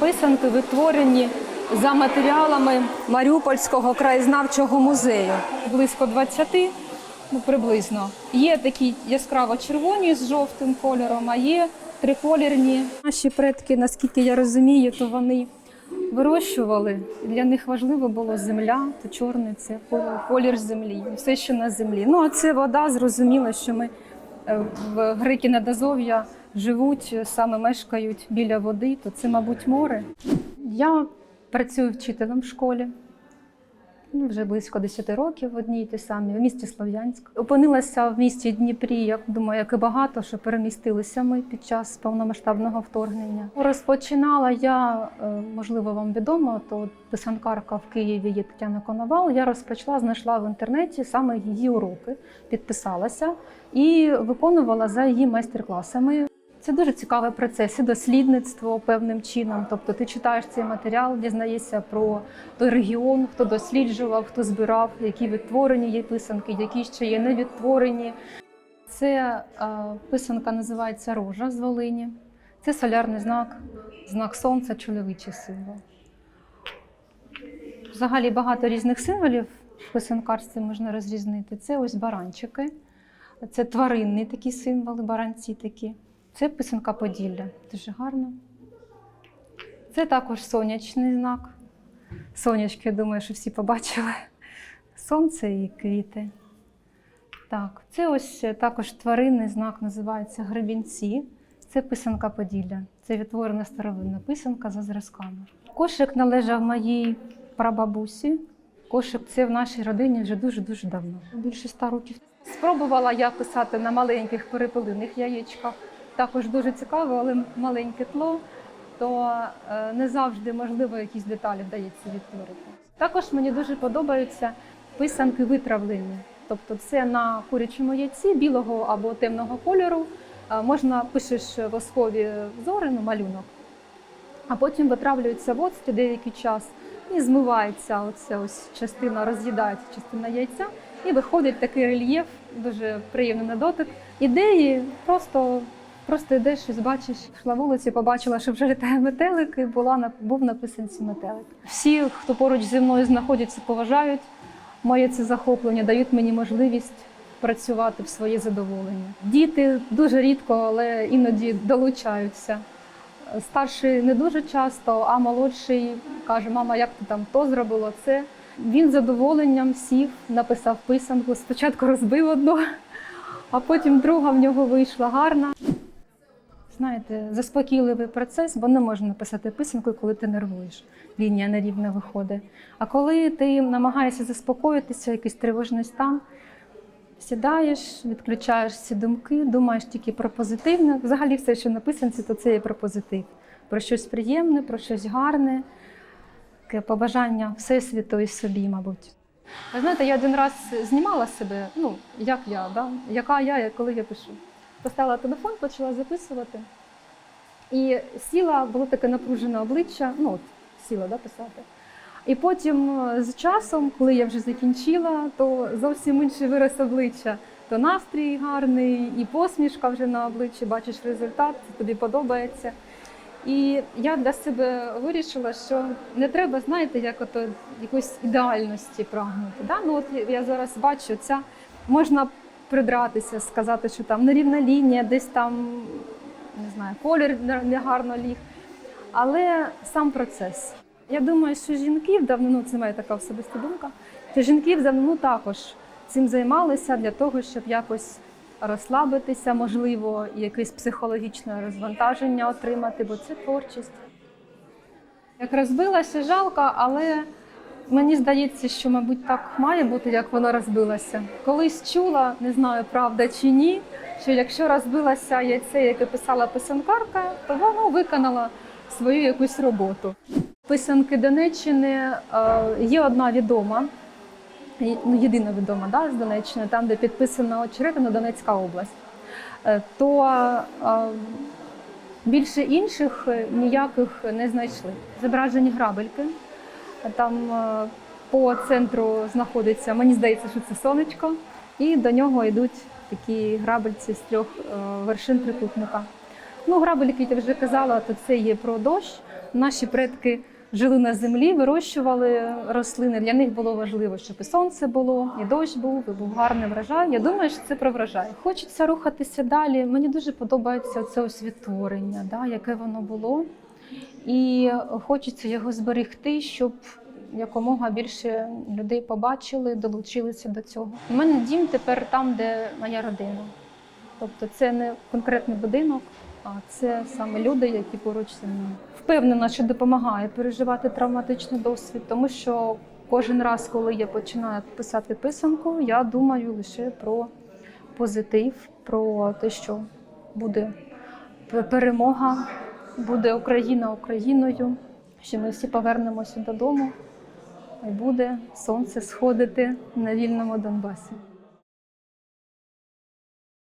Писанки витворені за матеріалами Маріупольського краєзнавчого музею. Близько 20, ну приблизно. Є такі яскраво червоні з жовтим кольором, а є триколірні. Наші предки, наскільки я розумію, то вони вирощували. Для них важливо було земля, то чорний це колір- землі, все, що на землі. Ну а це вода, зрозуміло, що ми е, в греки Надазов'я живуть, саме мешкають біля води, то це, мабуть, море. Я працюю вчителем в школі. Ну, вже близько 10 років в одній і тій самій, в місті Слов'янськ. Опинилася в місті Дніпрі, як думаю, як і багато, що перемістилися ми під час повномасштабного вторгнення. Розпочинала я, е, можливо, вам відомо, то писанкарка в Києві є Тетяна Коновал. Я розпочала, знайшла в інтернеті саме її уроки, підписалася і виконувала за її майстер-класами. Це дуже цікавий процес і дослідництво певним чином. Тобто ти читаєш цей матеріал, дізнаєшся про той регіон, хто досліджував, хто збирав, які відтворені є писанки, які ще є невідтворені. Це е, писанка називається рожа з Волині. Це солярний знак, знак сонця, чоловічий символ. Взагалі багато різних символів в писанкарстві можна розрізнити. Це ось баранчики, це тваринні такі символи, баранці такі. Це писанка Поділля. Дуже гарно. Це також сонячний знак. Сонячки, я думаю, що всі побачили. Сонце і квіти. Так, це ось також тваринний знак називається гребінці. Це писанка Поділля. Це відтворена старовинна писанка за зразками. Кошик належав моїй прабабусі. Кошик це в нашій родині вже дуже-дуже давно, більше ста років. Спробувала я писати на маленьких перепелиних яєчках. Також дуже цікаво, але маленьке тло, то е, не завжди можливо якісь деталі вдається відтворити. Також мені дуже подобаються писанки витравлені. Тобто це на курячому яйці білого або темного кольору. Е, Можна пишеш воскові взори, ну, малюнок, а потім витравлюється в оцті деякий час і змивається оця ось частина, роз'їдається частина яйця, і виходить такий рельєф, дуже приємний на дотик. Ідеї просто, просто йдеш щось бачиш. Йшла вулиці, побачила, що вже літає метелик, і була був на писанці метелик. Всі, хто поруч зі мною знаходяться, поважають моє це захоплення, дають мені можливість працювати в своє задоволення. Діти дуже рідко, але іноді долучаються. Старший не дуже часто, а молодший каже: мама, як ти там то зробила це. Він задоволенням сів, написав писанку. Спочатку розбив одну, а потім друга в нього вийшла гарна. Знаєте, заспокійливий процес, бо не можна написати писанку, коли ти нервуєш. Лінія нерівна виходить. А коли ти намагаєшся заспокоїтися, якийсь тривожний стан, сідаєш, відключаєш всі думки, думаєш тільки про позитивне. Взагалі, все, що на писанці, то це є про позитив. Про щось приємне, про щось гарне, таке побажання Всесвіту і собі, мабуть. Ви знаєте, я один раз знімала себе, ну, як я, да? яка я, коли я пишу. Поставила телефон, почала записувати. І сіла, було таке напружене обличчя, ну, от, сіла да, писати. І потім е, з часом, коли я вже закінчила, то зовсім інший вираз обличчя. То настрій гарний, і посмішка вже на обличчі, бачиш результат, тобі подобається. І я для себе вирішила, що не треба, знаєте, як ото якоїсь ідеальності прагнути. Да? Ну, от я зараз бачу, ця можна придратися, сказати, що там нерівна лінія, десь там не знаю, колір негарно ліг. Але сам процес. Я думаю, що жінки в давнину, це моя така особиста думка, що жінки в давнину також цим займалися для того, щоб якось розслабитися, можливо, якесь психологічне розвантаження отримати, бо це творчість. Як розбилася, жалко, але мені здається, що, мабуть, так має бути, як воно розбилося. Колись чула, не знаю, правда чи ні, що якщо розбилося яйце, яке писала писанкарка, то воно виконало свою якусь роботу. Писанки Донеччини е, є одна відома, ну, єдина відома да, з Донеччини, там, де підписана Очеретина Донецька область. Е, То е, більше інших ніяких не знайшли. Зображені грабельки. Там е, по центру знаходиться, мені здається, що це сонечко, і до нього йдуть такі грабельці з трьох е, вершин трикутника. Ну, грабельки, я вже казала, то це є про дощ, Наші предки жили на землі, вирощували рослини. Для них було важливо, щоб і сонце було, і дощ був, і був гарний врожай. Я думаю, що це про врожай. Хочеться рухатися далі. Мені дуже подобається це ось відтворення, да, яке воно було. І хочеться його зберегти, щоб якомога більше людей побачили, долучилися до цього. У мене дім тепер там, де моя родина. Тобто це не конкретний будинок, а це саме люди, які поруч зі мною. Впевнена, що допомагає переживати травматичний досвід, тому що кожен раз, коли я починаю писати писанку, я думаю лише про позитив, про те, що буде перемога, буде Україна Україною, що ми всі повернемося додому, і буде сонце сходити на вільному Донбасі.